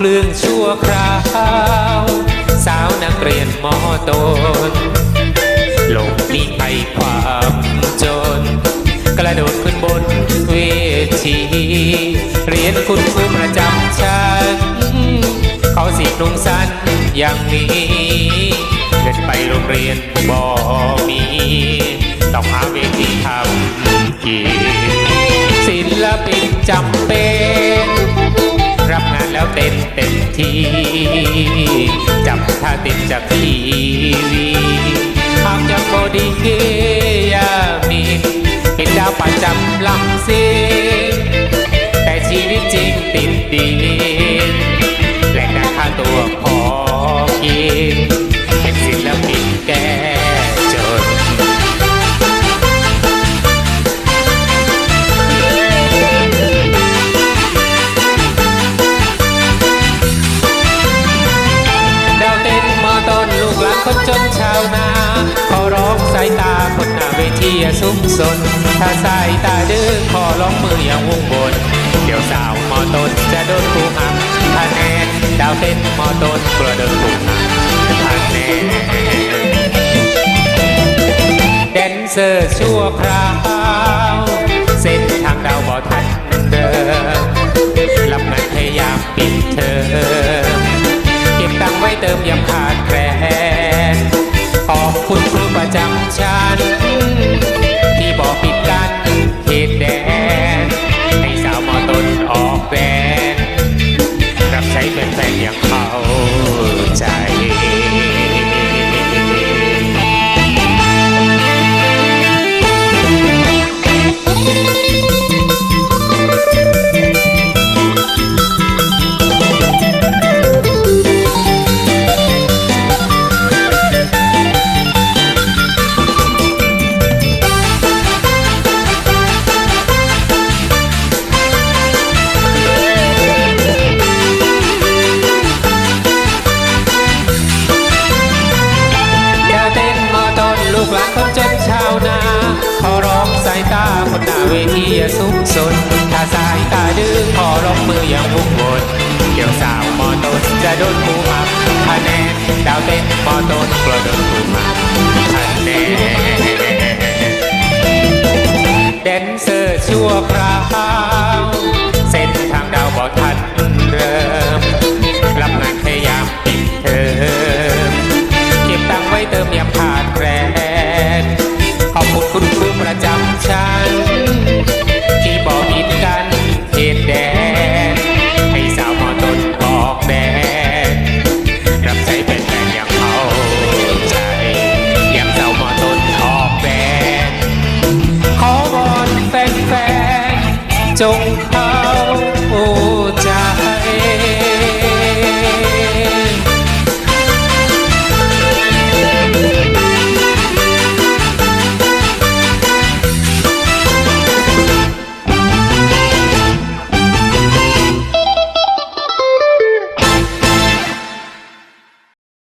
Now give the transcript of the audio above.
เครื่อชั่วคราว สาวนักเรียนมอต้นหลงลีกภัยความจน กระโดดขึ้นบนเวที เรียนคุณครูประจำชั้นเขาสีกนุ่งสั้นอย่างนี้เดินไปโรงเรียนบ่มี ที จับท่าติดจากทีวีหากยังบอดีเกียมี เป็นดาวประจำลำซิงแต่ชีวิตจริงติดดี คนจนชาวนาขอร้องสายตาคนหน้าเวทีอย่าซุกซนถ้าสายตาดื้อขอร้องมืออย่างวงบน เดี๋ยวสาวมอต้นจะโดนครูหักคะแนนดาวเต้นมอต้นกลัวโดนครูหักคะแนนแดนเซอร์ชั่วคราวเส้นทางดาวบ่ทันเดิมรับงานพยายามปิดเทอ อย่างเขา ตาคนหน้าเวทีสุขสนถ้าสายตาดื้อพอลงมืออย่างวุ่นวนเกี่ยวสาวมอต้นจะโดนผู้มาคะแนนดาวเต้นมอต้นกระโดนผูหักคะแนนแดนเซอร์ชั่วคราวเส้นทางดาวบ่ทันเริ่มรับงานพยายามปิดเธอ จงหา